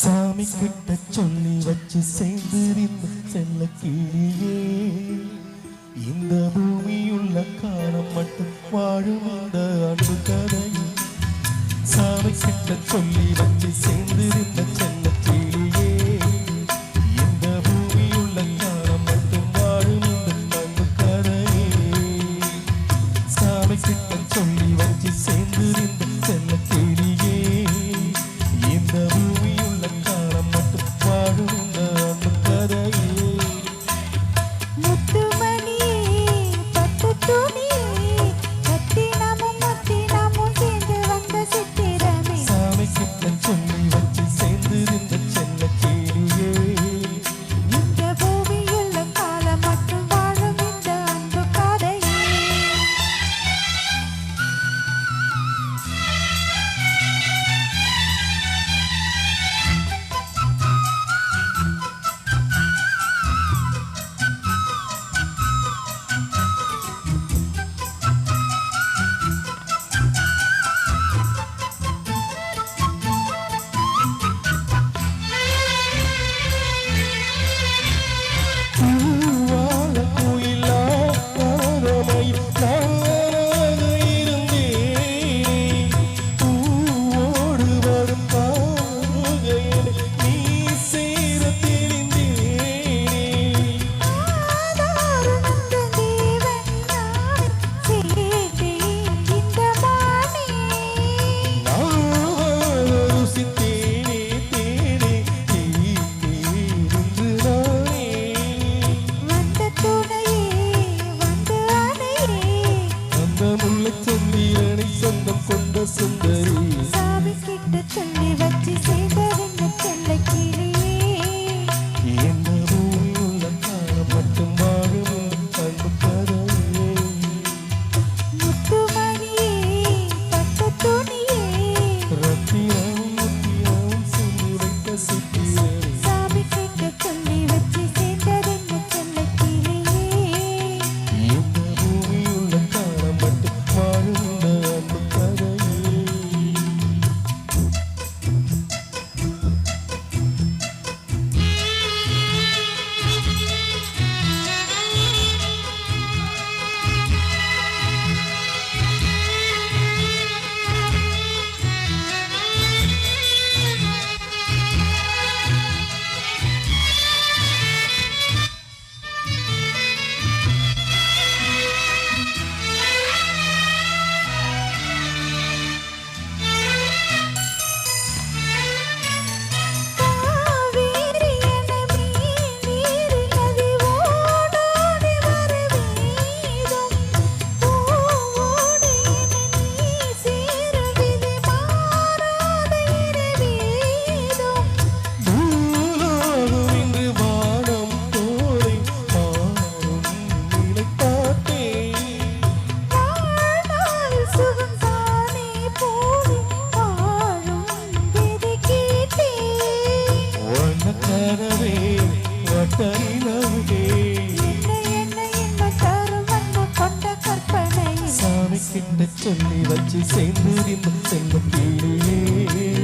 சாமி கிட்ட சொல்லி வச்சு சேர்ந்திருந்த செல்ல கீழே இந்த பூமியுள்ள காலம் மட்டும் வாழும் இந்த அன்பு கதை சாமி கிட்ட சொல்லி வச்சு சேர்ந்திருந்த செல்ல முத்து சொல்லி சொல்லி கிட்ட சொல்லி வச்சு சேர்ந்து செல்லும் கீழே.